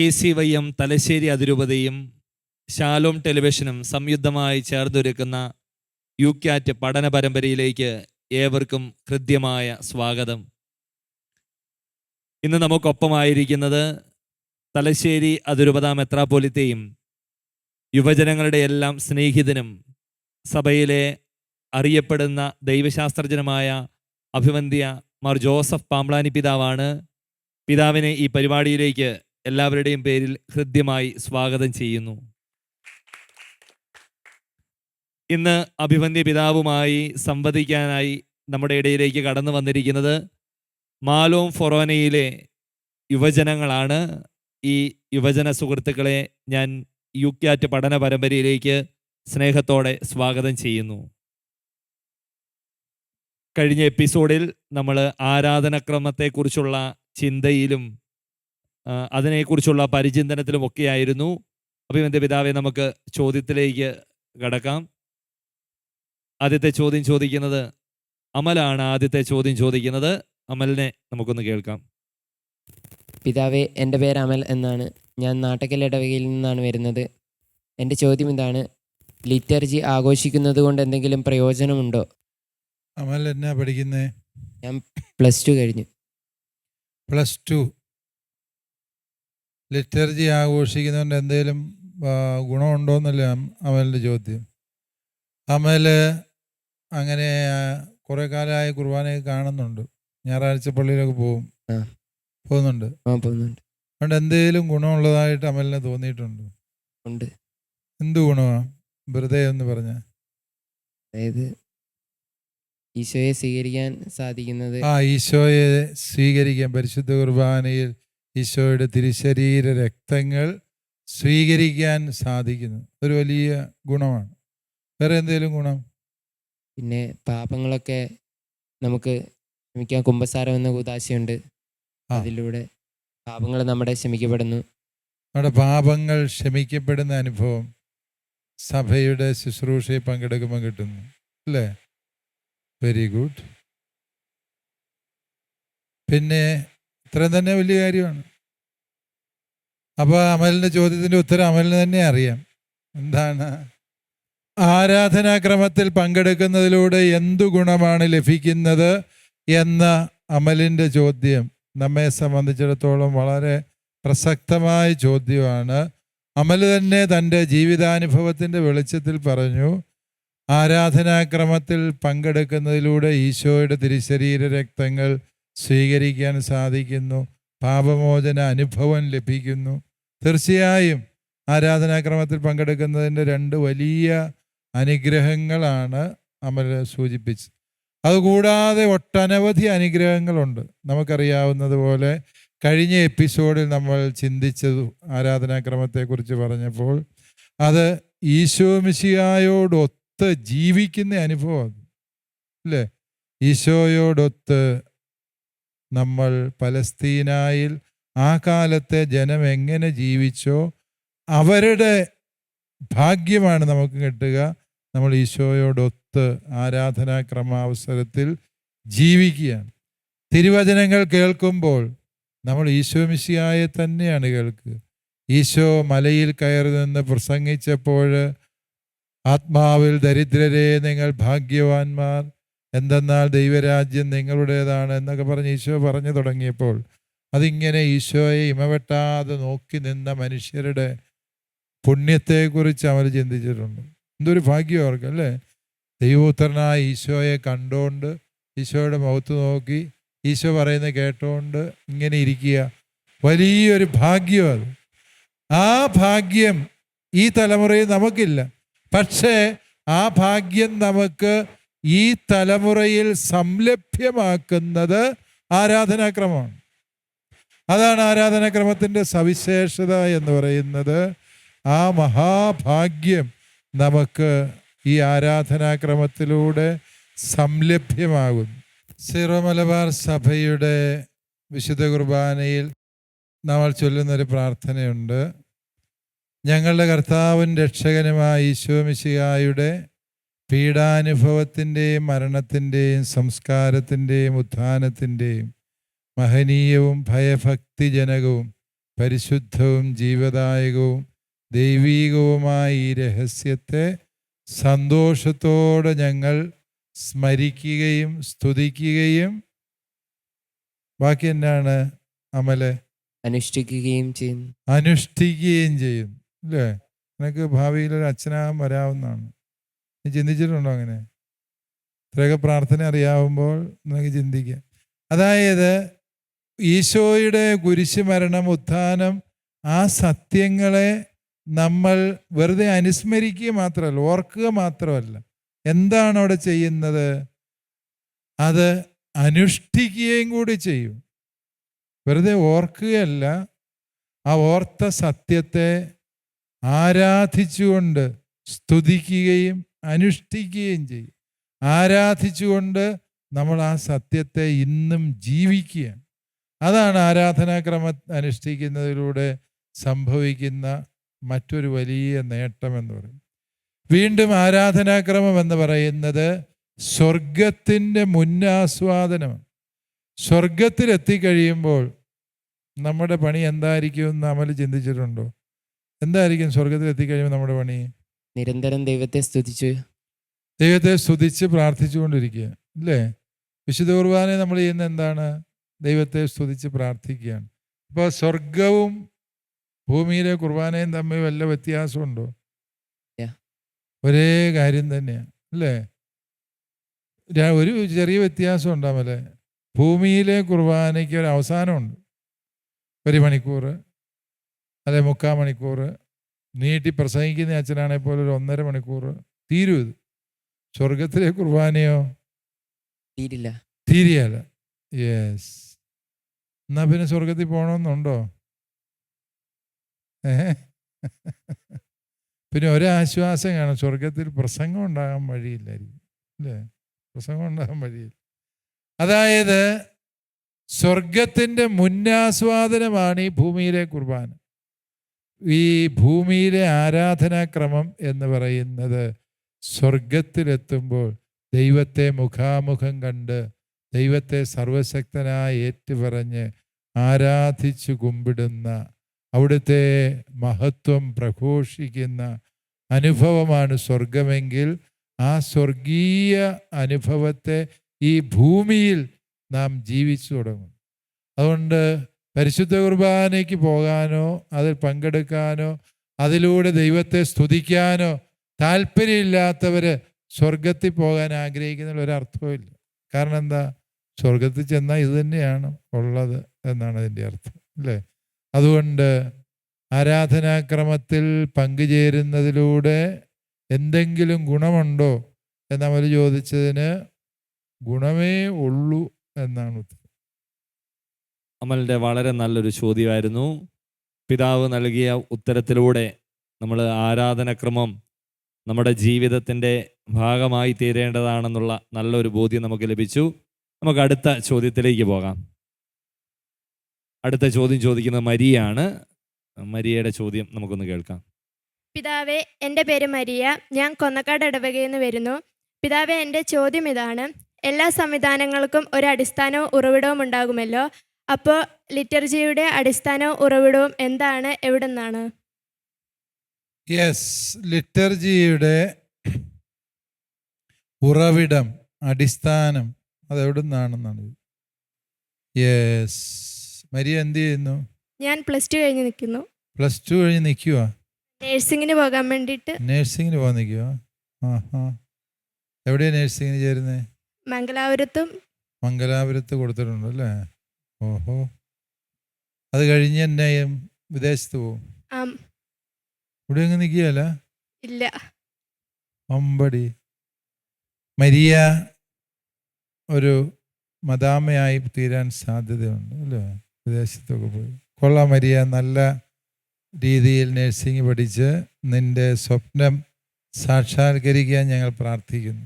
K C Y M Thalassery അതിരൂപതയും Shalom ടെലിവിഷനും സംയുക്തമായി ചേർന്നൊരുക്കുന്ന U cat പഠന പരമ്പരയിലേക്ക് ഏവർക്കും ഹൃദ്യമായ സ്വാഗതം. ഇന്ന് നമുക്കൊപ്പമായിരിക്കുന്നത് തലശ്ശേരി അതിരൂപത മെത്രാപ്പോലിത്തെയും യുവജനങ്ങളുടെ എല്ലാം സ്നേഹിതനും സഭയിലെ അറിയപ്പെടുന്ന ദൈവശാസ്ത്രജ്ഞനുമായ അഭിവന്ധ്യ മാർ ജോസഫ് പാമ്പ്ലാനി പിതാവാണ് പിതാവിനെ ഈ പരിപാടിയിലേക്ക് എല്ലാവരുടെയും പേരിൽ ഹൃദ്യമായി സ്വാഗതം ചെയ്യുന്നു. ഇന്ന് അഭിമന്യ പിതാവുമായി സംവദിക്കാനായി നമ്മുടെ ഇടയിലേക്ക് കടന്നു വന്നിരിക്കുന്നത് മാലോം ഫൊറോനയിലെ യുവജനങ്ങളാണ്. ഈ യുവജന സുഹൃത്തുക്കളെ ഞാൻ യു ക്യാറ്റ് പഠന പരമ്പരയിലേക്ക് സ്നേഹത്തോടെ സ്വാഗതം ചെയ്യുന്നു. കഴിഞ്ഞ എപ്പിസോഡിൽ നമ്മൾ ആരാധനക്രമത്തെക്കുറിച്ചുള്ള ചിന്തയിലും അതിനെക്കുറിച്ചുള്ള പരിചിന്തനത്തിലും ഒക്കെയായിരുന്നു അഭിമന്യ പിതാവെ നമുക്ക് ചോദ്യത്തിലേക്ക് കടക്കാം. ആദ്യത്തെ ചോദ്യം ചോദിക്കുന്നത് അമലാണ് ആദ്യത്തെ ചോദ്യം ചോദിക്കുന്നത്. അമലിനെ നമുക്കൊന്ന് കേൾക്കാം. പിതാവേ എന്റെ പേര് അമൽ എന്നാണ്. ഞാൻ നാട്ടക്കൽ ഇടവകയിൽ നിന്നാണ് വരുന്നത്. എന്റെ ചോദ്യം ഇതാണ്. ലിറ്റർജി ആഘോഷിക്കുന്നത് കൊണ്ട് എന്തെങ്കിലും പ്രയോജനമുണ്ടോ? അമൽ എന്നാ പഠിക്കുന്നേ? പ്ലസ് ടു കഴിഞ്ഞു. Plus two. ലിറ്റർജി ആഘോഷിക്കുന്നതുകൊണ്ട് എന്തെങ്കിലും ഗുണമുണ്ടോയെന്നല്ല അമലിന്റെ ചോദ്യം. അമൽ അങ്ങനെ കുറേ കാലമായി കുർബാനയൊക്കെ കാണുന്നുണ്ട്. ഞായറാഴ്ച പള്ളിയിലൊക്കെ പോകും. പോകുന്നുണ്ട്. അതുകൊണ്ട് എന്തെങ്കിലും ഗുണമുള്ളതായിട്ട് അമലിന് തോന്നിയിട്ടുണ്ട്. ഉണ്ട്. എന്ത് ഗുണമാണ് വെറുതെ എന്ന് പറഞ്ഞ. അതായത് ഈശോയെ സ്വീകരിക്കാൻ സാധിക്കുന്നത് ആ ഈശോയെ സ്വീകരിക്കാൻ പരിശുദ്ധ കുർബാനയിൽ ഈശോയുടെ തിരുശരീര രക്തങ്ങൾ സ്വീകരിക്കാൻ സാധിക്കുന്നു. ഒരു വലിയ ഗുണമാണ്. വേറെ എന്തെങ്കിലും ഗുണം? പിന്നെ പാപങ്ങളൊക്കെ നമുക്ക് ക്ഷമിക്കാൻ കുമ്പസാരം എന്ന കൂതാശയുണ്ട്. അതിലൂടെ പാപങ്ങൾ നമ്മുടെ ക്ഷമിക്കപ്പെടുന്നു. നമ്മുടെ പാപങ്ങൾ ക്ഷമിക്കപ്പെടുന്ന അനുഭവം സഭയുടെ ശുശ്രൂഷയിൽ പങ്കെടുക്കുമ്പോൾ കിട്ടുന്നു. അല്ലേ? വെരി ഗുഡ് പിന്നെ ഇത്രയും തന്നെ വലിയ കാര്യമാണ്. അപ്പോൾ അമലിന്റെ ചോദ്യത്തിന്റെ ഉത്തരം അമലിന് തന്നെ അറിയാം. എന്താണ്? ആരാധനാക്രമത്തിൽ പങ്കെടുക്കുന്നതിലൂടെ എന്തു ഗുണമാണ് ലഭിക്കുന്നത് എന്ന അമലിന്റെ ചോദ്യം നമ്മെ സംബന്ധിച്ചിടത്തോളം വളരെ പ്രസക്തമായ ചോദ്യമാണ്. അമൽ തന്നെ തന്റെ ജീവിതാനുഭവത്തിന്റെ വെളിച്ചത്തിൽ പറഞ്ഞു ആരാധനാക്രമത്തിൽ പങ്കെടുക്കുന്നതിലൂടെ ഈശോയുടെ തിരിശരീര രക്തങ്ങൾ സ്വീകരിക്കാൻ സാധിക്കുന്നു. പാപമോചന അനുഭവം ലഭിക്കുന്നു. തീർച്ചയായും ആരാധനാക്രമത്തിൽ പങ്കെടുക്കുന്നതിന്റെ രണ്ട് വലിയ അനുഗ്രഹങ്ങളാണ് അമൽ സൂചിപ്പിച്ചത്. അതുകൂടാതെ ഒട്ടനവധി അനുഗ്രഹങ്ങളുണ്ട്. നമുക്കറിയാവുന്നതുപോലെ കഴിഞ്ഞ എപ്പിസോഡിൽ നമ്മൾ ചിന്തിച്ചത് ആരാധനാക്രമത്തെക്കുറിച്ച് പറഞ്ഞപ്പോൾ അത് ഈശോമിശിയായോടൊത്ത് ജീവിക്കുന്ന അനുഭവം. അല്ലേ? ഈശോയോടൊത്ത് നമ്മൾ പലസ്തീനായിൽ ആ കാലത്തെ ജനം എങ്ങനെ ജീവിച്ചോ അവരുടെ ഭാഗ്യമാണ് നമുക്ക് കിട്ടുക. നമ്മൾ ഈശോയോടൊത്ത് ആരാധനാക്രമാവസരത്തിൽ ജീവിക്കുകയാണ്. തിരുവചനങ്ങൾ കേൾക്കുമ്പോൾ നമ്മൾ ഈശോ മിശിയായെ തന്നെയാണ് കേൾക്കുക. ഈശോ മലയിൽ കയറി നിന്ന് പ്രസംഗിച്ചപ്പോൾ ആത്മാവിൽ ദരിദ്രരെ നിങ്ങൾ ഭാഗ്യവാന്മാർ. എന്തെന്നാൽ ദൈവരാജ്യം നിങ്ങളുടേതാണ് എന്നൊക്കെ പറഞ്ഞ് ഈശോ പറഞ്ഞു തുടങ്ങിയപ്പോൾ അതിങ്ങനെ ഈശോയെ ഇമവെട്ടാതെ നോക്കി നിന്ന മനുഷ്യരുടെ പുണ്യത്തെക്കുറിച്ച് അവർ ചിന്തിച്ചിട്ടുണ്ട്. എന്തൊരു ഭാഗ്യം അവർക്ക് അല്ലേ? ദൈവപുത്രനായ ഈശോയെ കണ്ടുകൊണ്ട് ഈശോയുടെ മുഖത്ത് നോക്കി ഈശോ പറയുന്നത് കേട്ടോണ്ട് ഇങ്ങനെ ഇരിക്കുക. വലിയൊരു ഭാഗ്യം അത്. ആ ഭാഗ്യം ഈ തലമുറയിൽ നമുക്കില്ല. പക്ഷേ ആ ഭാഗ്യം നമുക്ക് ഈ തലമുറയിൽ സംലഭ്യമാക്കുന്നത് ആരാധനാക്രമമാണ്. അതാണ് ആരാധനാക്രമത്തിന്റെ സവിശേഷത എന്ന് പറയുന്നത്. ആ മഹാഭാഗ്യം നമുക്ക് ഈ ആരാധനാക്രമത്തിലൂടെ സംലഭ്യമാകുന്നു. സിറോ മലബാർ സഭയുടെ വിശുദ്ധ കുർബാനയിൽ നമ്മൾ ചൊല്ലുന്നൊരു പ്രാർത്ഥനയുണ്ട്. ഞങ്ങളുടെ കർത്താവും രക്ഷകനുമായ ഈശോമിശിഹായുടെ പീഡാനുഭവത്തിന്റെയും മരണത്തിന്റെയും സംസ്കാരത്തിന്റെയും ഉത്ഥാനത്തിന്റെയും മഹനീയവും ഭയഭക്തിജനകവും പരിശുദ്ധവും ജീവദായകവും ദൈവീകവുമായ ഈ രഹസ്യത്തെ സന്തോഷത്തോടെ ഞങ്ങൾ സ്മരിക്കുകയും സ്തുതിക്കുകയും ബാക്കി എന്നാണ് അമലെ? അനുഷ്ഠിക്കുകയും ചെയ്യുന്നു. അനുഷ്ഠിക്കുകയും ചെയ്യും അല്ലേ? നിനക്ക് ഭാവിയിൽ ഒരു അച്ഛനാകാൻ വരാവുന്നതാണ്. നീ ചിന്തിച്ചിട്ടുണ്ടോ അങ്ങനെ? ഇത്രയൊക്കെ പ്രാർത്ഥന അറിയാവുമ്പോൾ നിനക്ക് ചിന്തിക്കാം. അതായത് ഈശോയുടെ കുരിശ് മരണം ഉത്ഥാനം ആ സത്യങ്ങളെ നമ്മൾ വെറുതെ അനുസ്മരിക്കുക മാത്രമല്ല ഓർക്കുക മാത്രമല്ല. എന്താണ് അവിടെ ചെയ്യുന്നത്? അത് അനുഷ്ഠിക്കുകയും കൂടി ചെയ്യും. വെറുതെ ഓർക്കുകയല്ല ആ ഓർത്ത സത്യത്തെ ആരാധിച്ചുകൊണ്ട് സ്തുതിക്കുകയും അനുഷ്ഠിക്കുകയും ചെയ്യും. ആരാധിച്ചുകൊണ്ട് നമ്മൾ ആ സത്യത്തെ ഇന്നും ജീവിക്കുകയാണ്. അതാണ് ആരാധനാക്രമ അനുഷ്ഠിക്കുന്നതിലൂടെ സംഭവിക്കുന്ന മറ്റൊരു വലിയ നേട്ടം എന്ന് പറയും വീണ്ടും ആരാധനാക്രമം എന്ന് പറയുന്നത് സ്വർഗത്തിന്റെ മുന്നാസ്വാദനമാണ്. സ്വർഗത്തിലെത്തിക്കഴിയുമ്പോൾ നമ്മുടെ പണി എന്തായിരിക്കും എന്ന് അമൽ ചിന്തിച്ചിട്ടുണ്ടോ? എന്തായിരിക്കും സ്വർഗത്തിലെത്തിക്കഴിയുമ്പോൾ നമ്മുടെ പണി? നിരന്തരം ദൈവത്തെ സ്തുതിച്ച്. ദൈവത്തെ സ്തുതിച്ച് പ്രാർത്ഥിച്ചുകൊണ്ടിരിക്കുക അല്ലേ വിശുദ്ധ കുർബാന നമ്മൾ ചെയ്യുന്ന എന്താണ്? ദൈവത്തെ സ്തുതിച്ച് പ്രാർത്ഥിക്കുകയാണ്. ഇപ്പോൾ സ്വർഗവും ഭൂമിയിലെ കുർബാനയും തമ്മിൽ വല്ല വ്യത്യാസമുണ്ടോ. ഒരേ കാര്യം തന്നെയാണ് അല്ലേ ഒരു ചെറിയ വ്യത്യാസം ഉണ്ടാവല്ലേ ഭൂമിയിലെ കുർബാനയ്ക്ക് ഒരു അവസാനമുണ്ട്. ഒരു മണിക്കൂർ അല്ലെ മുക്കാൽ മണിക്കൂർ നീട്ടി പ്രസംഗിക്കുന്ന അച്ഛനാണെങ്കിൽ പോലെ ഒരു ഒന്നര മണിക്കൂർ. തീരും ഇത്. സ്വർഗത്തിലെ കുർബാനയോ? തീരില്ല. തീരിയല്ല. യെസ് എന്നാ പിന്നെ സ്വർഗത്തിൽ പോകണമെന്നുണ്ടോ ഏ? പിന്നെ ഒരാശ്വാസം കാണും. സ്വർഗത്തിൽ പ്രസംഗം ഉണ്ടാകാൻ വഴിയില്ലായിരിക്കും. അല്ലേ പ്രസംഗം ഉണ്ടാകാൻ വഴിയില്ല. അതായത് സ്വർഗത്തിന്റെ മുന്നാസ്വാദനമാണ് ഈ ഭൂമിയിലെ കുർബാന. ഈ ഭൂമിയിലെ ആരാധനാക്രമം എന്ന് പറയുന്നത് സ്വർഗത്തിലെത്തുമ്പോൾ ദൈവത്തെ മുഖാമുഖം കണ്ട് ദൈവത്തെ സർവശക്തനായി ഏറ്റുപറഞ്ഞ് ആരാധിച്ചു കുമ്പിടുന്ന അവിടുത്തെ മഹത്വം പ്രഘോഷിക്കുന്ന അനുഭവമാണ് സ്വർഗമെങ്കിൽ ആ സ്വർഗീയ അനുഭവത്തെ ഈ ഭൂമിയിൽ നാം ജീവിച്ചു തുടങ്ങും അതുകൊണ്ട് പരിശുദ്ധ കുർബാനയ്ക്ക് പോകാനോ അതിൽ പങ്കെടുക്കാനോ അതിലൂടെ ദൈവത്തെ സ്തുതിക്കാനോ താല്പര്യമില്ലാത്തവർ സ്വർഗത്തിൽ പോകാൻ ആഗ്രഹിക്കുന്ന ഒരർത്ഥവുമില്ല കാരണം എന്താ? സ്വർഗത്തിൽ ചെന്നാൽ ഇത് തന്നെയാണ് ഉള്ളത് എന്നാണ് അതിന്റെ അർത്ഥം അല്ലേ? അതുകൊണ്ട് ആരാധനാക്രമത്തിൽ പങ്കുചേരുന്നതിലൂടെ എന്തെങ്കിലും ഗുണമുണ്ടോ? എന്ന് അവർ ചോദിച്ചതിന് ഗുണമേ ഉള്ളൂ എന്നാണ് ഉത്തരം. അമലിന്റെ വളരെ നല്ലൊരു ചോദ്യമായിരുന്നു. പിതാവ് നൽകിയ ഉത്തരത്തിലൂടെ നമ്മൾ ആരാധനക്രമം നമ്മുടെ ജീവിതത്തിന്റെ ഭാഗമായി തീരേണ്ടതാണെന്നുള്ള നല്ലൊരു ബോധ്യം നമുക്ക് ലഭിച്ചു. നമുക്ക് അടുത്ത ചോദ്യത്തിലേക്ക് പോകാം. അടുത്ത ചോദ്യം ചോദിക്കുന്നത് മരിയാണ്. മരിയയുടെ ചോദ്യം നമുക്കൊന്ന് കേൾക്കാം. പിതാവെ എന്റെ പേര് മരിയ. ഞാൻ കൊന്നക്കാട് ഇടവകയിൽ നിന്ന് വരുന്നു. പിതാവെ എന്റെ ചോദ്യം ഇതാണ്. എല്ലാ സംവിധാനങ്ങൾക്കും ഒരു അടിസ്ഥാനവും ഉറവിടവും ഉണ്ടാകുമല്ലോ. അപ്പോൾ ലിറ്റർജിയുടെ അടിസ്ഥാന ഉറവിടവും എന്താണ്? എവിടെ നിന്നാണ് യെസ് ലിറ്റർജിയുടെ ഉറവിടം അടിസ്ഥാനം അതെവിടെ നിന്നാണെന്നാണ് യെസ് മരിയ എന്ത് ചെയ്യുന്നു? ഞാൻ പ്ലസ് ടു കഴിഞ്ഞ് നിൽക്കുന്നു. പ്ലസ് ടു കഴിഞ്ഞ് നിൽക്കുക നേഴ്സിങ്ങിന് പോകാൻ വേണ്ടിയിട്ട്. നേഴ്സിങ്ങിന് പോകാൻ നിൽക്കുക ആ ആ എവിടെയാണ് നേഴ്സിങ്ങിന് ചേരുന്നത് മംഗലാപുരത്തും. മംഗലാപുരത്ത് കൊടുത്തിട്ടുണ്ട് അല്ലേ? ഓഹോ അത് കഴിഞ്ഞ് എന്നെ വിദേശത്ത് പോകും ആം, ഇവിടെ അങ്ങ് നിൽക്കുകയല്ല? ഇല്ല. അമ്പടി. മരിയ ഒരു മദാമയായി തീരാൻ സാധ്യതയുണ്ട് അല്ലേ? വിദേശത്തൊക്കെ പോയി. കൊള്ള മരിയ. നല്ല രീതിയിൽ നഴ്സിംഗ് പഠിച്ച് നിന്റെ സ്വപ്നം സാക്ഷാത്കരിക്കാൻ ഞങ്ങൾ പ്രാർത്ഥിക്കുന്നു.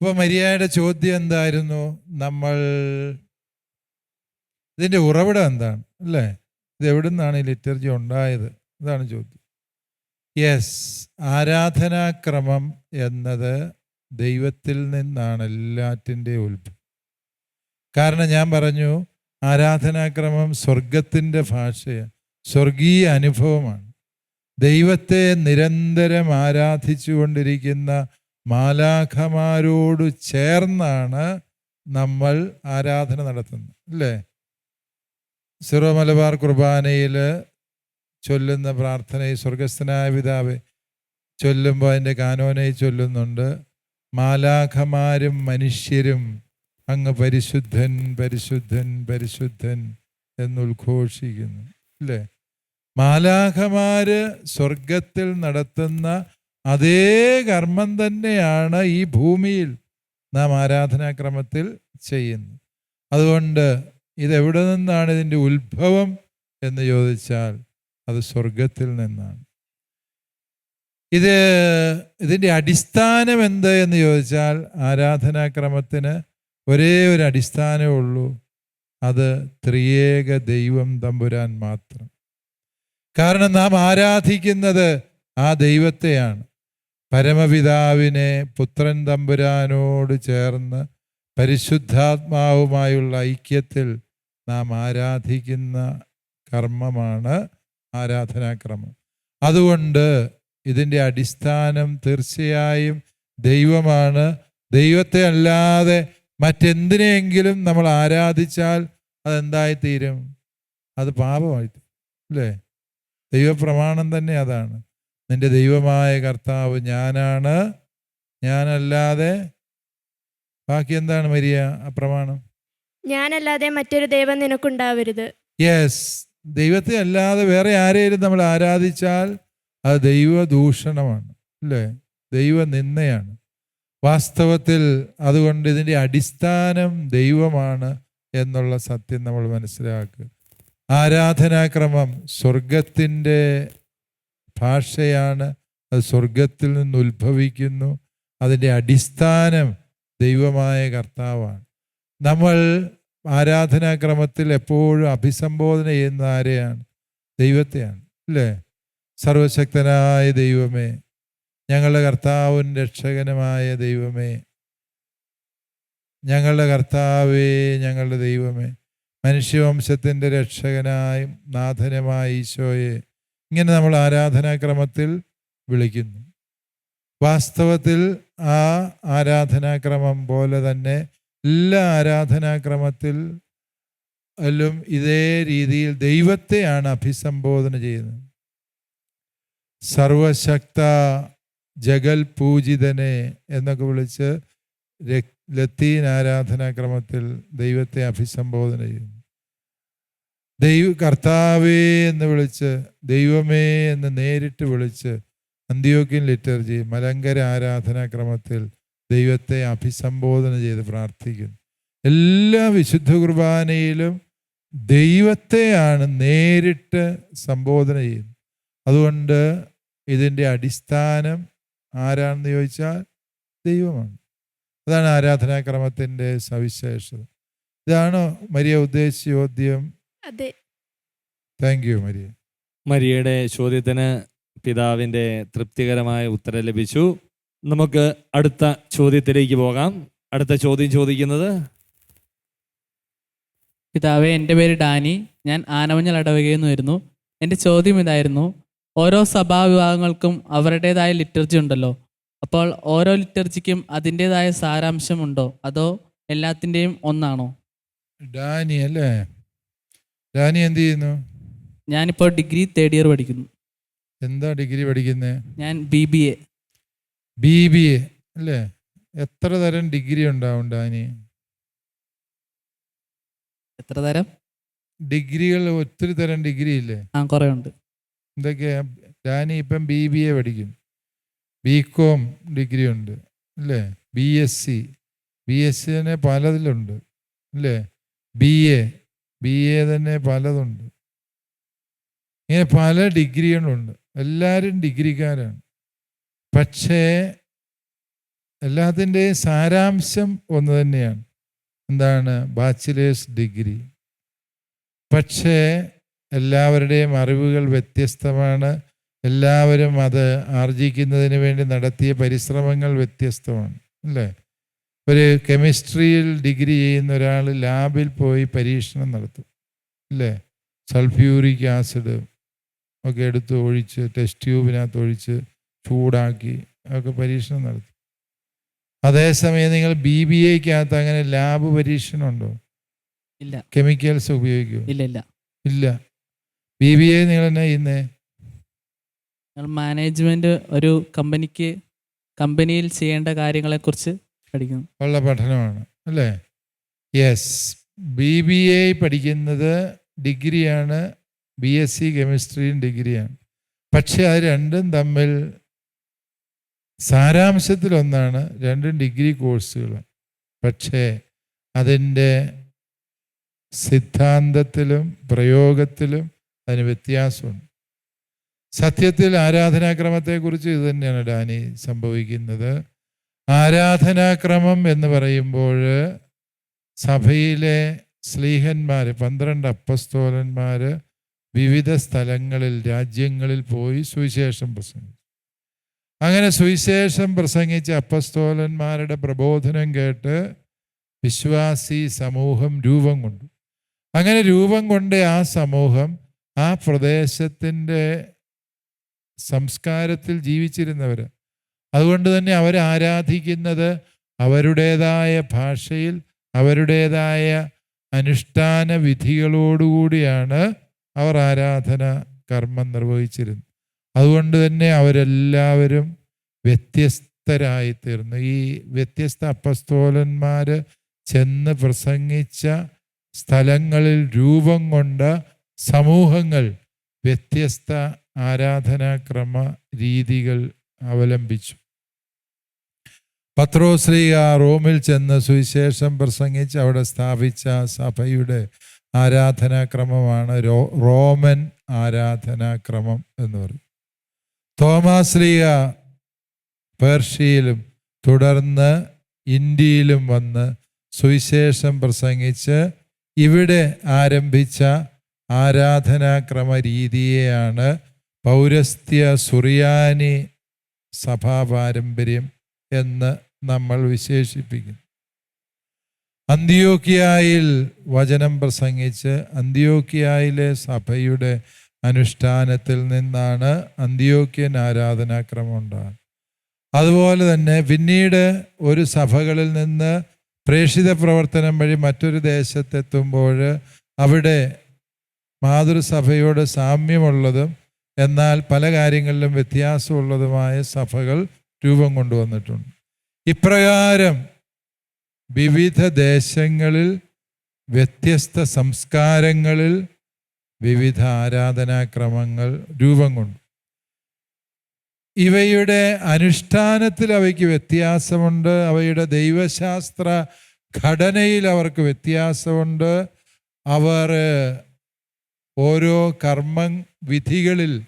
അപ്പോൾ മരിയയുടെ ചോദ്യം എന്തായിരുന്നു? നമ്മൾ ഇതിന്റെ ഉറവിടം എന്താണ്? അല്ലേ? ഇത് എവിടെ നിന്നാണ് ഈ ലിറ്റർജി ഉണ്ടായത്? ഇതാണ് ചോദ്യം. യെസ് ആരാധനാക്രമം എന്നത് ദൈവത്തിൽ നിന്നാണ് എല്ലാറ്റിന്റെ ഉത്ഭവം കാരണം ഞാൻ പറഞ്ഞു ആരാധനാക്രമം സ്വർഗത്തിന്റെ ഭാഷയാണ് സ്വർഗീയ അനുഭവമാണ്. ദൈവത്തെ നിരന്തരം ആരാധിച്ചു കൊണ്ടിരിക്കുന്ന മാലാഖമാരോട് ചേർന്നാണ് നമ്മൾ ആരാധന നടത്തുന്നത്. അല്ലേ? സിറോ മലബാർ കുർബാനയിൽ ചൊല്ലുന്ന പ്രാർത്ഥനയിൽ സ്വർഗസ്ഥനായ പിതാവ് ചൊല്ലുമ്പോൾ അതിന്റെ കാനോനെ ചൊല്ലുന്നുണ്ട്. മാലാഖമാരും മനുഷ്യരും അങ്ങ് പരിശുദ്ധൻ പരിശുദ്ധൻ പരിശുദ്ധൻ എന്ന് ഉദ്ഘോഷിക്കുന്നു. അല്ലേ? മാലാഖമാര് സ്വർഗത്തിൽ നടത്തുന്ന അതേ കർമ്മം തന്നെയാണ് ഈ ഭൂമിയിൽ നാം ആരാധനാക്രമത്തിൽ ചെയ്യുന്നത്. അതുകൊണ്ട് ഇതെവിടെ നിന്നാണ് ഇതിന്റെ ഉത്ഭവം എന്ന് ചോദിച്ചാൽ അത് സ്വർഗത്തിൽ നിന്നാണ്. ഇത് ഇതിന്റെ അടിസ്ഥാനം എന്ത് എന്ന് ചോദിച്ചാൽ ആരാധനാക്രമത്തിന് ഒരേ ഒരു അടിസ്ഥാനമേ ഉള്ളൂ. അത് ത്രിയേക ദൈവം തമ്പുരാൻ മാത്രം. കാരണം നാം ആരാധിക്കുന്നത് ആ ദൈവത്തെയാണ്. പരമപിതാവിനെ പുത്രൻ തമ്പുരാനോട് ചേർന്ന് പരിശുദ്ധാത്മാവുമായുള്ള ഐക്യത്തിൽ നാം ആരാധിക്കുന്ന കർമ്മമാണ് ആരാധനാക്രമം. അതുകൊണ്ട് ഇതിന്റെ അടിസ്ഥാനം തീർച്ചയായും ദൈവമാണ്. ദൈവത്തെ അല്ലാതെ മറ്റെന്തിനെയെങ്കിലും നമ്മൾ ആരാധിച്ചാൽ അതെന്തായിത്തീരും? അത് പാപമായിത്തീരും അല്ലേ? ദൈവപ്രമാണം തന്നെ അതാണ്. നിന്റെ ദൈവമായ കർത്താവ് ഞാനാണ്. ഞാനല്ലാതെ ബാക്കി എന്താണ് മരിയ ആ പ്രമാണം? ഞാനല്ലാതെ മറ്റൊരു ദൈവം നിനക്കുണ്ടാവരുത്. യെസ് ദൈവത്തെ അല്ലാതെ വേറെ ആരെയും നമ്മൾ ആരാധിച്ചാൽ അത് ദൈവ ദൂഷണമാണ് അല്ലേ? ദൈവ നിന്നയാണ് വാസ്തവത്തിൽ അതുകൊണ്ട് ഇതിന്റെ അടിസ്ഥാനം ദൈവമാണ് എന്നുള്ള സത്യം നമ്മൾ മനസ്സിലാക്കുക. ആരാധനാക്രമം സ്വർഗത്തിന്റെ ഭാഷയാണ് അത് സ്വർഗത്തിൽ നിന്ന് ഉത്ഭവിക്കുന്നു. അതിന്റെ അടിസ്ഥാനം ദൈവമായ കർത്താവാണ്. നമ്മൾ ആരാധനാക്രമത്തിൽ എപ്പോഴും അഭിസംബോധന ചെയ്യുന്ന ആരെയാണ്? ദൈവത്തെയാണ് അല്ലേ? സർവശക്തനായ ദൈവമേ ഞങ്ങളുടെ കർത്താവും രക്ഷകനുമായ ദൈവമേ ഞങ്ങളുടെ കർത്താവേ ഞങ്ങളുടെ ദൈവമേ മനുഷ്യവംശത്തിന്റെ രക്ഷകനായും നാഥനുമായ ഈശോയെ ഇങ്ങനെ നമ്മൾ ആരാധനാക്രമത്തിൽ വിളിക്കുന്നു. വാസ്തവത്തിൽ ആ ആരാധനാക്രമം പോലെ തന്നെ എല്ലാ ആരാധനാക്രമത്തിൽ ലും ഇതേ രീതിയിൽ ദൈവത്തെയാണ് അഭിസംബോധന ചെയ്യുന്നത്. സർവശക്ത ജഗൽ പൂജിതനെ എന്നൊക്കെ വിളിച്ച് ലത്തീൻ ആരാധനാക്രമത്തിൽ ദൈവത്തെ അഭിസംബോധന ചെയ്യുന്നു. ദൈവ കർത്താവേ എന്ന് വിളിച്ച് ദൈവമേ എന്ന് നേരിട്ട് വിളിച്ച് അന്ത്യോക്യൻ ലിറ്റർജി മലങ്കര ആരാധനാക്രമത്തിൽ ദൈവത്തെ അഭിസംബോധന ചെയ്ത് പ്രാർത്ഥിക്കുന്നു. എല്ലാ വിശുദ്ധ കുർബാനയിലും ദൈവത്തെയാണ് നേരിട്ട് സംബോധന ചെയ്യുന്നത്. അതുകൊണ്ട് ഇതിന്റെ അടിസ്ഥാനം ആരാണെന്ന് ചോദിച്ചാൽ ദൈവമാണ്. അതാണ് ആരാധനാക്രമത്തിന്റെ സവിശേഷത. ഇതാണ് മരിയ ഉദ്ദേശിച്ച ചോദ്യം? അതെ. Thank you Maria. മരിയയുടെ ചോദ്യത്തിന് പിതാവിന്റെ തൃപ്തികരമായ ഉത്തരം ലഭിച്ചു. നമുക്ക് അടുത്ത ചോദ്യത്തിലേക്ക് പോകാം. അടുത്ത ചോദ്യം ചോദിക്കുന്നത് പിതാവേ എന്റെ പേര് ഡാനി. ഞാൻ ആനമഞ്ഞൽ ഇടവകയിൽ നിന്ന് വരുന്നു. എന്റെ ചോദ്യം ഇതായിരുന്നു. ഓരോ സഭാവിഭാഗങ്ങൾക്കും അവരുടേതായ ലിറ്റർജി ഉണ്ടല്ലോ. അപ്പോൾ ഓരോ ലിറ്റർജിക്കും അതിന്റെതായ സാരാംശമുണ്ടോ? അതോ എല്ലാത്തിന്റെയും ഒന്നാണോ? ഡാനി അല്ലേ? ഡാനി എന്ത് ചെയ്യുന്നു? ഞാനിപ്പോൾ ഡിഗ്രി തേർഡ് ഇയർ പഠിക്കുന്നു. എന്താ ഡിഗ്രി പഠിക്കുന്നത് ഞാൻ B B A. B B A അല്ലേ? എത്ര തരം ഡിഗ്രി ഉണ്ടാവും ഡാനി? എത്ര തരം? ഡിഗ്രികൾ ഒത്തിരി തരം ഡിഗ്രി ഇല്ലേ? ആ കുറേ ഉണ്ട് എന്തൊക്കെയാ? ഡാനി ഇപ്പം ബി ബി എ പഠിക്കും. ബി കോം ഡിഗ്രി ഉണ്ട് അല്ലേ? B S C B S C തന്നെ പലതിലുണ്ട് അല്ലേ? ബി എ ബി എ തന്നെ പലതുണ്ട്. ഇങ്ങനെ പല ഡിഗ്രികളുണ്ട് എല്ലാവരും ഡിഗ്രിക്കാരാണ് പക്ഷേ എല്ലാത്തിന്റെയും സാരാംശം ഒന്ന് തന്നെയാണ്. എന്താണ്? Bachelor's degree. പക്ഷേ എല്ലാവരുടെയും അറിവുകൾ വ്യത്യസ്തമാണ്. എല്ലാവരും അത് ആർജിക്കുന്നതിന് വേണ്ടി നടത്തിയ പരിശ്രമങ്ങൾ വ്യത്യസ്തമാണ്. അല്ലേ? ഒരു കെമിസ്ട്രിയിൽ ഡിഗ്രി ചെയ്യുന്ന ഒരാൾ ലാബിൽ പോയി പരീക്ഷണം നടത്തും. അല്ലേ? സൾഫ്യൂറിക് ആസിഡ് ഒക്കെ എടുത്ത് ഒഴിച്ച് ടെസ്റ്റ് ട്യൂബിനകത്ത് ഒഴിച്ച് ചൂടാക്കി ഒക്കെ പരീക്ഷണം നടത്തി. അതേസമയം നിങ്ങൾ ബി ബി എക്കകത്ത് അങ്ങനെ ലാബ് പരീക്ഷണം ഉണ്ടോ ഇല്ല. കെമിക്കൽസ് ഉപയോഗിക്കുമോ ഇല്ല ഇല്ല. ഇല്ല. ബി ബി എ നിങ്ങൾ എന്നാ ചെയ്യുന്നേ? മാനേജ്മെന്റ് ഒരു കമ്പനിക്ക് കമ്പനിയിൽ ചെയ്യേണ്ട കാര്യങ്ങളെ കുറിച്ച് പഠിക്കുന്നു. ഉള്ള പഠനമാണ് അല്ലേ? യെസ് ബി ബി എ പഠിക്കുന്നത് ഡിഗ്രിയാണ് ബി എസ് സി കെമിസ്ട്രിയും ഡിഗ്രിയാണ്. പക്ഷെ അത് രണ്ടും തമ്മിൽ സാരാംശത്തിലൊന്നാണ് രണ്ടും ഡിഗ്രി കോഴ്സുകൾ. പക്ഷേ അതിന്റെ സിദ്ധാന്തത്തിലും പ്രയോഗത്തിലും അതിന് വ്യത്യാസമുണ്ട്. സത്യത്തിൽ ആരാധനാക്രമത്തെക്കുറിച്ച് ഇത് തന്നെയാണ് ഡാനി സംഭവിക്കുന്നത്. ആരാധനാക്രമം എന്ന് പറയുമ്പോൾ സഭയിലെ സ്ലീഹന്മാർ പന്ത്രണ്ട് അപ്പസ്തോലന്മാർ വിവിധ സ്ഥലങ്ങളിൽ രാജ്യങ്ങളിൽ പോയി സുവിശേഷം പ്രസംഗിച്ചു. അങ്ങനെ സുവിശേഷം പ്രസംഗിച്ച അപ്പസ്തോലന്മാരുടെ പ്രബോധനം കേട്ട് വിശ്വാസി സമൂഹം രൂപം കൊണ്ടു. അങ്ങനെ രൂപം കൊണ്ട ആ സമൂഹം ആ പ്രദേശത്തിന്റെ സംസ്കാരത്തിൽ ജീവിച്ചിരുന്നവർ അതുകൊണ്ട് തന്നെ അവർ ആരാധിക്കുന്നത് അവരുടേതായ ഭാഷയിൽ അവരുടേതായ അനുഷ്ഠാന വിധികളോടുകൂടിയാണ് അവർ ആരാധന കർമ്മം നിർവഹിച്ചിരുന്നത്. അതുകൊണ്ട് തന്നെ അവരെല്ലാവരും വ്യത്യസ്തരായി തീർന്നു ഈ വ്യത്യസ്ത അപ്പസ്തോലന്മാർ ചെന്ന് പ്രസംഗിച്ച സ്ഥലങ്ങളിൽ രൂപം കൊണ്ട സമൂഹങ്ങൾ വ്യത്യസ്ത ആരാധനാക്രമ രീതികൾ അവലംബിച്ചു. പത്രോശ്രീക റോമിൽ ചെന്ന് സുവിശേഷം പ്രസംഗിച്ച് അവിടെ സ്ഥാപിച്ച സഭയുടെ ആരാധനാക്രമമാണ് റോമൻ ആരാധനാക്രമം എന്ന് പറയും. തോമാശ്രീക പേർഷ്യയിലും തുടർന്ന് ഇന്ത്യയിലും വന്ന് സുവിശേഷം പ്രസംഗിച്ച് ഇവിടെ ആരംഭിച്ച ആരാധനാക്രമ രീതിയെയാണ് പൗരസ്ത്യ സുറിയാനി സഭാ പാരമ്പര്യം എന്ന് നമ്മൾ വിശേഷിപ്പിക്കുന്നു. അന്ത്യോക്കിയായിൽ വചനം പ്രസംഗിച്ച് അന്ത്യോക്കിയായിലെ സഭയുടെ അനുഷ്ഠാനത്തിൽ നിന്നാണ് അന്ത്യോക്യൻ ആരാധനാക്രമം ഉണ്ടാകുന്നത് അതുപോലെ തന്നെ പിന്നീട് ഒരു സഭകളിൽ നിന്ന് പ്രേക്ഷിത പ്രവർത്തനം വഴി മറ്റൊരു ദേശത്തെത്തുമ്പോൾ അവിടെ മാതൃസഭയോട് സാമ്യമുള്ളതും എന്നാൽ പല കാര്യങ്ങളിലും വ്യത്യാസമുള്ളതുമായ സഭകൾ രൂപം കൊണ്ടുവന്നിട്ടുണ്ട്. ഇപ്രകാരം വിവിധ ദേശങ്ങളിൽ വ്യത്യസ്ത സംസ്കാരങ്ങളിൽ വിവിധ ആരാധനാക്രമങ്ങൾ രൂപം കൊണ്ടു. ഇവയുടെ അനുഷ്ഠാനത്തിൽ അവയ്ക്ക് വ്യത്യാസമുണ്ട്. അവയുടെ ദൈവശാസ്ത്ര ഘടനയിൽ അവർക്ക് വ്യത്യാസമുണ്ട്. അവർ ഓരോ കർമ്മ വിധികളിൽ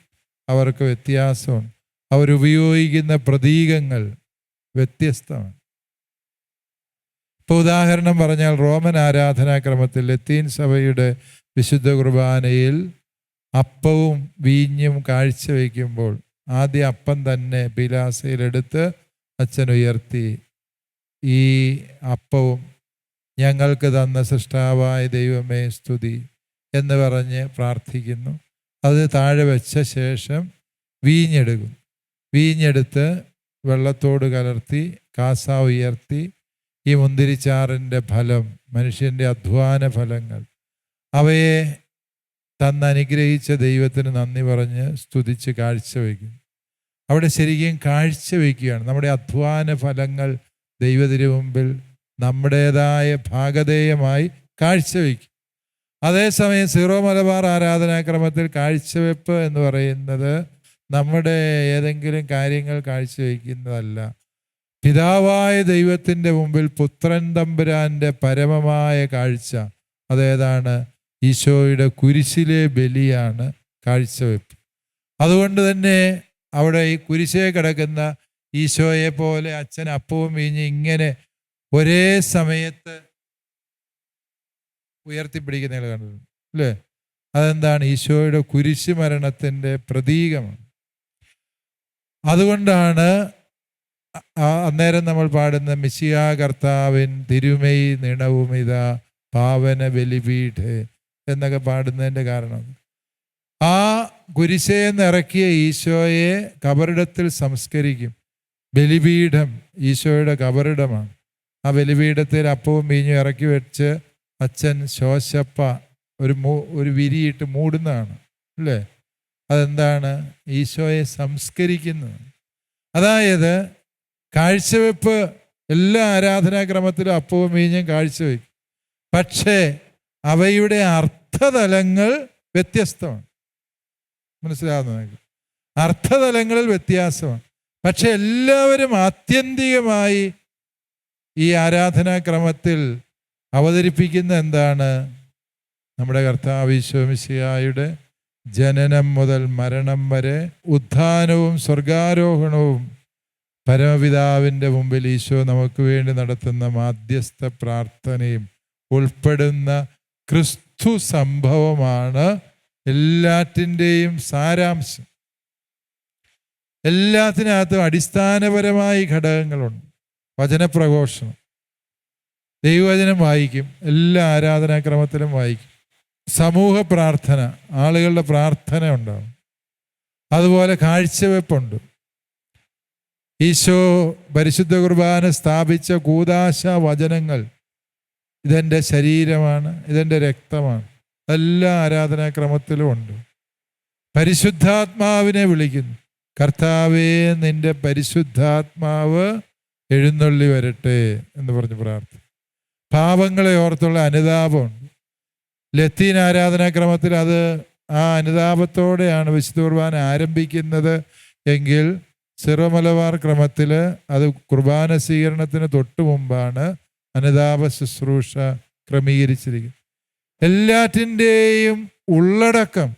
അവർക്ക് വ്യത്യാസമുണ്ട്. അവരുപയോഗിക്കുന്ന പ്രതീകങ്ങൾ വ്യത്യസ്തമാണ്. ഇപ്പോൾ ഉദാഹരണം പറഞ്ഞാൽ റോമൻ ആരാധനാക്രമത്തിൽ ലത്തീൻ സഭയുടെ വിശുദ്ധ കുർബാനയിൽ അപ്പവും വീഞ്ഞും കാഴ്ചവെക്കുമ്പോൾ ആദ്യ അപ്പം തന്നെ പിലാസയിലെടുത്ത് അച്ഛൻ ഉയർത്തി ഈ അപ്പവും ഞങ്ങൾക്ക് തന്ന സൃഷ്ടാവായ ദൈവമേ സ്തുതി എന്ന് പറഞ്ഞ് പ്രാർത്ഥിക്കുന്നു. അത് താഴെ വെച്ച ശേഷം വീഞ്ഞെടുക്കും. വീഞ്ഞെടുത്ത് വെള്ളത്തോട് കലർത്തി കാസ ഉയർത്തി ഈ മുന്തിരിച്ചാറിന്റെ ഫലം മനുഷ്യന്റെ അധ്വാന ഫലങ്ങൾ അവയെ തന്നനുഗ്രഹിച്ച ദൈവത്തിന് നന്ദി പറഞ്ഞ് സ്തുതിച്ച് കാഴ്ചവെക്കും അവിടെ ശരിക്കും കാഴ്ചവെക്കുകയാണ് നമ്മുടെ അധ്വാന ഫലങ്ങൾ ദൈവത്തിന് മുമ്പിൽ നമ്മുടേതായ ഭാഗധേയമായി കാഴ്ചവെക്കും അതേസമയം സീറോ മലബാർ ആരാധനാക്രമത്തിൽ കാഴ്ചവെപ്പ് എന്ന് പറയുന്നത് നമ്മുടെ ഏതെങ്കിലും കാര്യങ്ങൾ കാഴ്ചവെക്കുന്നതല്ല പിതാവായ ദൈവത്തിന്റെ മുമ്പിൽ പുത്രൻ തമ്പുരാന്റെ പരമമായ കാഴ്ച. അതേതാണ്? ഈശോയുടെ കുരിശിലെ ബലിയാണ് കാഴ്ചവെപ്പ്. അതുകൊണ്ട് തന്നെ അവിടെ ഈ കുരിശേ കിടക്കുന്ന ഈശോയെ പോലെ അച്ഛൻ അപ്പവും വീഞ്ഞ് ഇങ്ങനെ ഒരേ സമയത്ത് ഉയർത്തിപ്പിടിക്കുന്ന കണ്ടിട്ടുണ്ട് അല്ലേ? അതെന്താണ്? ഈശോയുടെ കുരിശ് മരണത്തിന്റെ പ്രതീകമാണ്. അതുകൊണ്ടാണ് അന്നേരം നമ്മൾ പാടുന്ന മിശിയാ കർത്താവിൻ തിരുമൈ നിണവുമിത പാവന ബലിപീഠ് എന്നൊക്കെ പാടുന്നതിന്റെ കാരണം. ആ കുരിശേന്ന് ഇറക്കിയ ഈശോയെ കബറിടത്തിൽ സംസ്കരിക്കും. ബലിപീഠം ഈശോയുടെ കബറിടമാണ്. ആ ബലിപീഠത്തിൽ അപ്പവും മീഞ്ഞും ഇറക്കി വെച്ച് അച്ഛൻ ശോശപ്പ ഒരു മൂ ഒരു വിരിയിട്ട് മൂടുന്നതാണ് അല്ലേ? അതെന്താണ്? ഈശോയെ സംസ്കരിക്കുന്നത്. അതായത് കാഴ്ചവെപ്പ് എല്ലാ ആരാധനാക്രമത്തിലും അപ്പവും മീഞ്ഞും കാഴ്ചവെക്കും. പക്ഷേ അവയുടെ അർത്ഥതലങ്ങൾ വ്യത്യസ്തമാണ്. മനസ്സിലാകുന്ന അർത്ഥതലങ്ങളിൽ വ്യത്യാസമാണ്. പക്ഷെ എല്ലാവരും ആത്യന്തികമായി ഈ ആരാധനാക്രമത്തിൽ അവതരിപ്പിക്കുന്ന എന്താണ്? നമ്മുടെ കർത്താവ് ഈശോമിശിയായുടെ ജനനം മുതൽ മരണം വരെ ഉത്ഥാനവും സ്വർഗാരോഹണവും പരമപിതാവിന്റെ മുമ്പിൽ ഈശോ നമുക്ക് വേണ്ടി നടത്തുന്ന മാധ്യസ്ഥ പ്രാർത്ഥനയും ഉൾപ്പെടുന്ന ക്രിസ്തു സംഭവമാണ് എല്ലാറ്റിന്റെയും സാരാംശം. എല്ലാത്തിനകത്തും അടിസ്ഥാനപരമായി ഘടകങ്ങളുണ്ട്. വചനപ്രഘോഷണം. ദൈവവചനം വായിക്കും. എല്ലാ ആരാധനാക്രമത്തിലും വായിക്കും. സമൂഹ പ്രാർത്ഥന ആളുകളുടെ പ്രാർത്ഥന ഉണ്ടാവും. അതുപോലെ കാഴ്ചവെപ്പുണ്ട്. ഈശോ പരിശുദ്ധ കുർബാന സ്ഥാപിച്ച കൂതാശ വചനങ്ങൾ ഇതെന്റെ ശരീരമാണ് ഇതെന്റെ രക്തമാണ്. എല്ലാ ആരാധനാക്രമത്തിലും ഉണ്ട്. പരിശുദ്ധാത്മാവിനെ വിളിക്കുന്നു. കർത്താവേ നിന്റെ പരിശുദ്ധാത്മാവ് എഴുന്നള്ളി വരട്ടെ എന്ന് പറഞ്ഞ് പ്രാർത്ഥന പാപങ്ങളെ ഓർത്തുള്ള അനുതാപമുണ്ട്. ലത്തീൻ ആരാധനാക്രമത്തിൽ അത് ആ അനുതാപത്തോടെയാണ് വിശുദ്ധ കുർബാന ആരംഭിക്കുന്നത്. എങ്കിൽ സിറമലബാർ ക്രമത്തിൽ അത് കുർബാന സ്വീകരണത്തിന് തൊട്ടു മുമ്പാണ് അനുതാപ ശുശ്രൂഷ ക്രമീകരിച്ചിരിക്കും എല്ലാറ്റിന്റെയും ഉള്ളടക്കം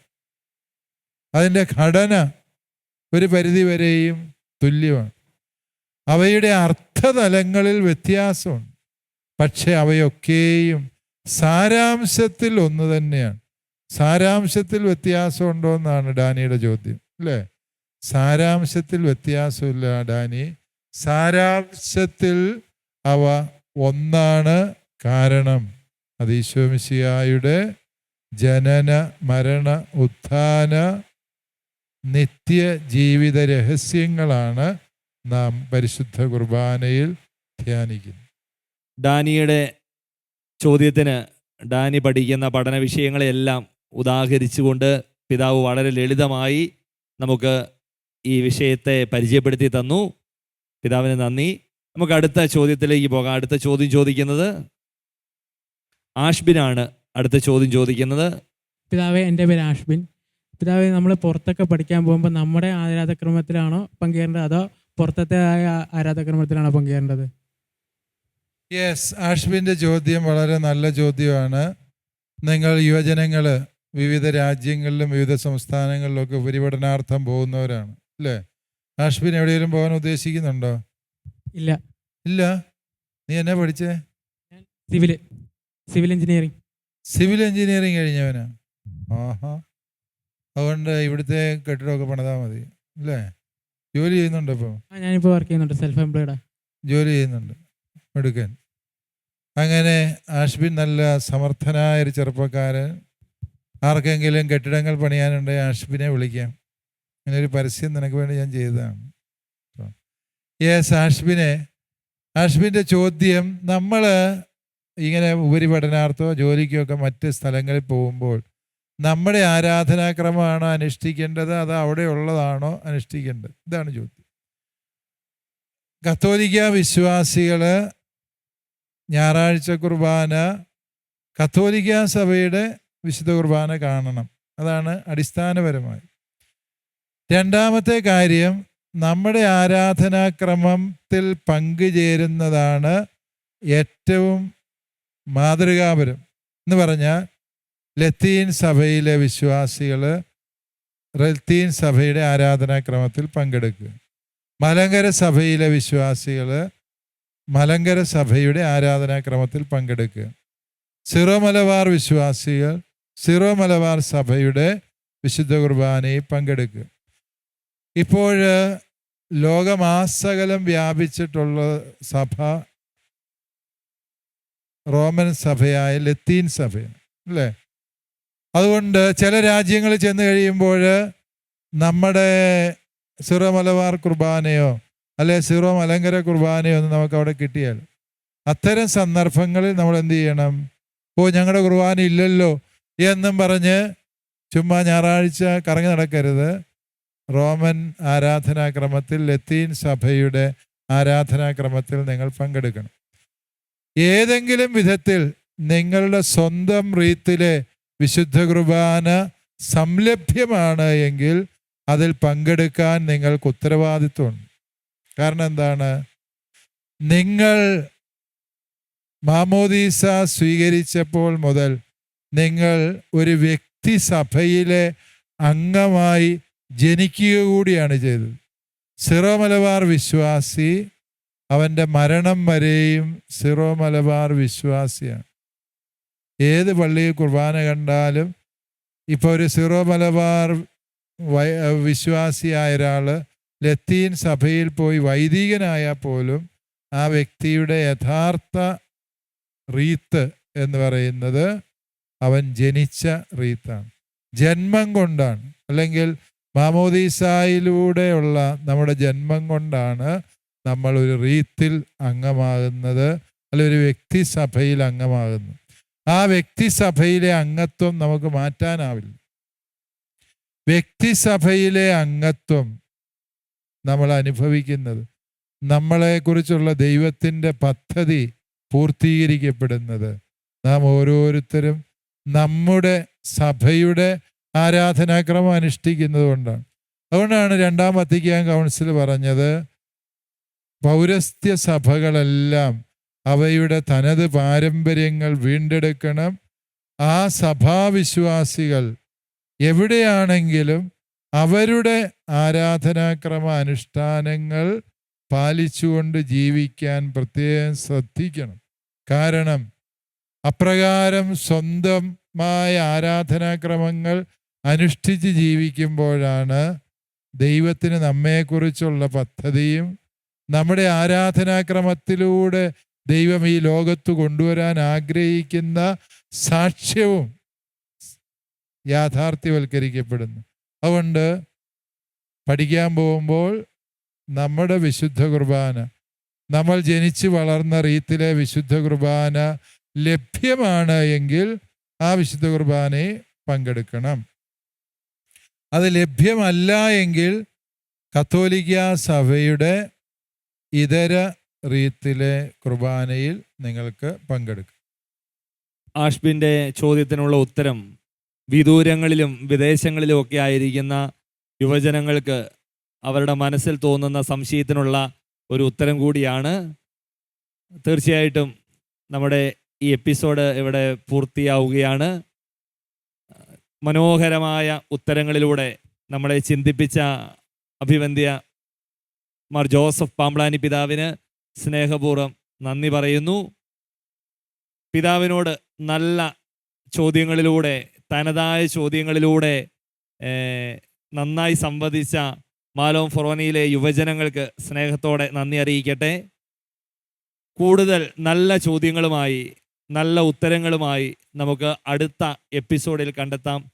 അതിന്റെ ഘടന ഒരു പരിധിവരെയും തുല്യമാണ്. അവയുടെ അർത്ഥതലങ്ങളിൽ വ്യത്യാസമുണ്ട്. പക്ഷെ അവയൊക്കെയും സാരാംശത്തിൽ ഒന്ന് തന്നെയാണ്. സാരാംശത്തിൽ വ്യത്യാസമുണ്ടോ എന്നാണ് ഡാനിയുടെ ചോദ്യം അല്ലേ? സാരാംശത്തിൽ വ്യത്യാസമില്ല ഡാനി. സാരാംശത്തിൽ അവ ഒന്നാണ് കാരണം. അത് ഈശോമിശിയായുടെ ജനന മരണ ഉത്ഥാന നിത്യ ജീവിത രഹസ്യങ്ങളാണ് നാം പരിശുദ്ധ കുർബാനയിൽ ധ്യാനിക്കുന്നത്. ഡാനിയുടെ ചോദ്യത്തിന് ഡാനി പഠിക്കുന്ന പഠന വിഷയങ്ങളെല്ലാം ഉദാഹരിച്ചുകൊണ്ട് പിതാവ് വളരെ ലളിതമായി നമുക്ക് ഈ വിഷയത്തെ പരിചയപ്പെടുത്തി തന്നു. പിതാവിന് നന്ദി. നമുക്ക് അടുത്ത ചോദ്യത്തിലേക്ക് പോകാം. അടുത്ത ചോദ്യം ചോദിക്കുന്നത് ആഷ്ബിനാണ് അടുത്ത ചോദ്യം ചോദിക്കുന്നത്. പിതാവേ എന്റെ പേര് ആഷ്ബിൻ. പിതാവേ നമ്മൾ പുറത്തൊക്കെ പഠിക്കാൻ പോകുമ്പോൾ നമ്മുടെ ആരാധക്രമത്തിലാണോ പങ്കേറേണ്ടത്? അതോ പുറത്തത്തെ ആരാധക്രമത്തിലാണോ പങ്കേറേണ്ടത്? യെസ് ആഷ്ബിന്റെ ചോദ്യം വളരെ നല്ല ചോദ്യമാണ്. നിങ്ങൾ യുവജനങ്ങൾ വിവിധ രാജ്യങ്ങളിലും വിവിധ സംസ്ഥാനങ്ങളിലൊക്കെ ഉപരിപഠനാർത്ഥം പോകുന്നവരാണ് അല്ലേ? ആഷ്ബിൻ എവിടെയെങ്കിലും പോകാൻ ഉദ്ദേശിക്കുന്നുണ്ടോ? ഇല്ല. ഇല്ല? നീ എന്നെ പഠിച്ചേ? Civil civil engineering civil engineering കഴിഞ്ഞവനാ. ആഹാ. അതുകൊണ്ട് ഇവിടുത്തെ കെട്ടിടമൊക്കെ പണിതാൽ മതി. അല്ലേ? ജോലി ചെയ്യുന്നുണ്ടോ ഇപ്പോൾ ആ ഞാനിപ്പോൾ വർക്ക് ചെയ്യുന്നുണ്ട്. സെൽഫ് എംപ്ലോയിഡാ ജോലി ചെയ്യുന്നുണ്ട്. എടുക്കാൻ അങ്ങനെ ആഷ്ബിൻ നല്ല സമർത്ഥനായ ഒരു ചെറുപ്പക്കാരൻ. ആർക്കെങ്കിലും കെട്ടിടങ്ങൾ പണിയാനുണ്ടെങ്കിൽ ആഷ്ബിനെ വിളിക്കാം. അങ്ങനെ ഒരു പരസ്യം നിനക്ക് വേണ്ടി ഞാൻ ചെയ്തതാണ്. യെസ് ആഷ്ബിനെ ആഷ്ബിന്റെ ചോദ്യം നമ്മൾ ഇങ്ങനെ ഉപരിപഠനാർത്ഥോ ജോലിക്കോ ഒക്കെ മറ്റ് സ്ഥലങ്ങളിൽ പോകുമ്പോൾ നമ്മുടെ ആരാധനാക്രമമാണോ അനുഷ്ഠിക്കേണ്ടത്? അത് അവിടെ ഉള്ളതാണോ അനുഷ്ഠിക്കേണ്ടത്? ഇതാണ് ചോദ്യം. കത്തോലിക്ക വിശ്വാസികൾ ഞായറാഴ്ച കുർബാന കത്തോലിക്ക സഭയുടെ വിശുദ്ധ കുർബാന കാണണം. അതാണ് അടിസ്ഥാനപരമായി. രണ്ടാമത്തെ കാര്യം നമ്മുടെ ആരാധനാക്രമത്തിൽ പങ്കുചേരുന്നതാണ് ഏറ്റവും മാതൃകാപരം. എന്ന് പറഞ്ഞാൽ ലത്തീൻ സഭയിലെ വിശ്വാസികൾ ലത്തീൻ സഭയുടെ ആരാധനാക്രമത്തിൽ പങ്കെടുക്കുക. മലങ്കര സഭയിലെ വിശ്വാസികൾ മലങ്കര സഭയുടെ ആരാധനാക്രമത്തിൽ പങ്കെടുക്കുക. സിറോ മലബാർ വിശ്വാസികൾ സിറോ മലബാർ സഭയുടെ വിശുദ്ധ കുർബാനയിൽ പങ്കെടുക്കുക. ഇപ്പോൾ ലോകമാസകലം വ്യാപിച്ചിട്ടുള്ള സഭ റോമൻ സഭയായ ലത്തീൻ സഭയാണ് അല്ലേ? അതുകൊണ്ട് ചില രാജ്യങ്ങളിൽ ചെന്ന് കഴിയുമ്പോൾ നമ്മുടെ സിറോ മലബാർ കുർബാനയോ അല്ലെ സിറോ മലങ്കര കുർബാനയോ ഒന്നും നമുക്ക് അവിടെ കിട്ടിയാൽ അത്തരം സന്ദർഭങ്ങളിൽ നമ്മൾ എന്ത് ചെയ്യണം? ഓ ഞങ്ങളുടെ കുർബാന ഇല്ലല്ലോ എന്നും പറഞ്ഞ് ചുമ്മാ ഞായറാഴ്ച കറങ്ങി നടക്കരുത്. റോമൻ ആരാധനാക്രമത്തിൽ ലത്തീൻ സഭയുടെ ആരാധനാക്രമത്തിൽ നിങ്ങൾ പങ്കെടുക്കണം. ഏതെങ്കിലും വിധത്തിൽ നിങ്ങളുടെ സ്വന്തം റീത്തിലെ വിശുദ്ധ കുർബാന സംലഭ്യമാണ് എങ്കിൽ അതിൽ പങ്കെടുക്കാൻ നിങ്ങൾക്ക് ഉത്തരവാദിത്വമുണ്ട്. കാരണം എന്താണ്? നിങ്ങൾ മാമോദീസ സ്വീകരിച്ചപ്പോൾ മുതൽ നിങ്ങൾ ഒരു വ്യക്തി സഭയിലെ അംഗമായി ജനിക്കുക കൂടിയാണ് ചെയ്തത്. സിറോ മലബാർ വിശ്വാസി അവന്റെ മരണം വരെയും സിറോ മലബാർ വിശ്വാസിയാണ്. ഏത് പള്ളിയിൽ കുർബാന കണ്ടാലും ഇപ്പോൾ ഒരു സിറോ മലബാർ വിശ്വാസിയായ ഒരാൾ ലത്തീൻ സഭയിൽ പോയി വൈദികനായാൽ പോലും ആ വ്യക്തിയുടെ യഥാർത്ഥ റീത്ത് എന്ന് പറയുന്നത് അവൻ ജനിച്ച റീത്താണ്. ജന്മം കൊണ്ടാണ്. അല്ലെങ്കിൽ മാമോദീസായിലൂടെയുള്ള നമ്മുടെ ജന്മം കൊണ്ടാണ് നമ്മൾ ഒരു റീത്തിൽ അംഗമാകുന്നത് അല്ലെ ഒരു വ്യക്തി സഭയിൽ അംഗമാകുന്നു. ആ വ്യക്തി സഭയിലെ അംഗത്വം നമുക്ക് മാറ്റാനാവില്ല. വ്യക്തിസഭയിലെ അംഗത്വം നമ്മൾ അനുഭവിക്കുന്നത് നമ്മളെക്കുറിച്ചുള്ള ദൈവത്തിന്റെ പദ്ധതി പൂർത്തീകരിക്കപ്പെടുന്നത്. നാം ഓരോരുത്തരും നമ്മുടെ സഭയുടെ ആരാധനാക്രമം അനുഷ്ഠിക്കുന്നത് കൊണ്ടാണ്. അതുകൊണ്ടാണ് രണ്ടാം വത്തിക്കാൻ കൗൺസിൽ പറഞ്ഞത് പൗരസ്ത്യ സഭകളെല്ലാം അവയുടെ തനത് പാരമ്പര്യങ്ങൾ വീണ്ടെടുക്കണം. ആ സഭാവിശ്വാസികൾ എവിടെയാണെങ്കിലും അവരുടെ ആരാധനാക്രമ അനുഷ്ഠാനങ്ങൾ പാലിച്ചുകൊണ്ട് ജീവിക്കാൻ പ്രത്യേകം ശ്രദ്ധിക്കണം. കാരണം അപ്രകാരം സ്വന്തമായ ആരാധനാക്രമങ്ങൾ അനുഷ്ഠിച്ച് ജീവിക്കുമ്പോഴാണ് ദൈവത്തിന് നമ്മെക്കുറിച്ചുള്ള പദ്ധതിയും നമ്മുടെ ആരാധനാക്രമത്തിലൂടെ ദൈവം ഈ ലോകത്ത് കൊണ്ടുവരാൻ ആഗ്രഹിക്കുന്ന സാക്ഷ്യവും യാഥാർത്ഥ്യവൽക്കരിക്കപ്പെടുന്നു. അതുകൊണ്ട് പഠിക്കാൻ പോകുമ്പോൾ നമ്മുടെ വിശുദ്ധ കുർബാന നമ്മൾ ജനിച്ചു വളർന്ന റീത്തിലെ വിശുദ്ധ കുർബാന ലഭ്യമാണ് എങ്കിൽ ആ വിശുദ്ധ കുർബാനയെ പങ്കെടുക്കണം. അത് ലഭ്യമല്ല എങ്കിൽ കത്തോലിക്ക സഭയുടെ ഇതര റീത്തിലെ കുർബാനയിൽ നിങ്ങൾക്ക് പങ്കെടുക്കാം. ആഷ്ബിന്റെ ചോദ്യത്തിനുള്ള ഉത്തരം വിദൂരങ്ങളിലും വിദേശങ്ങളിലും ഒക്കെ ആയിരിക്കുന്ന യുവജനങ്ങൾക്ക് അവരുടെ മനസ്സിൽ തോന്നുന്ന സംശയത്തിനുള്ള ഒരു ഉത്തരം കൂടിയാണ്. തീർച്ചയായിട്ടും നമ്മുടെ ഈ എപ്പിസോഡ് ഇവിടെ പൂർത്തിയാവുകയാണ്. മനോഹരമായ ഉത്തരങ്ങളിലൂടെ നമ്മളെ ചിന്തിപ്പിച്ച അഭിവന്ധ്യ മാർ ജോസഫ് പാമ്പ്ലാനി പിതാവിന് സ്നേഹപൂർവം നന്ദി പറയുന്നു. പിതാവിനോട് നല്ല ചോദ്യങ്ങളിലൂടെ തനതായ ചോദ്യങ്ങളിലൂടെ നന്നായി സംവദിച്ച മാലോം ഫൊറോനയിലെ യുവജനങ്ങൾക്ക് സ്നേഹത്തോടെ നന്ദി അറിയിക്കട്ടെ. കൂടുതൽ നല്ല ചോദ്യങ്ങളുമായി നല്ല ഉത്തരങ്ങളുമായി നമുക്ക് അടുത്ത എപ്പിസോഡിൽ കണ്ടെത്താം.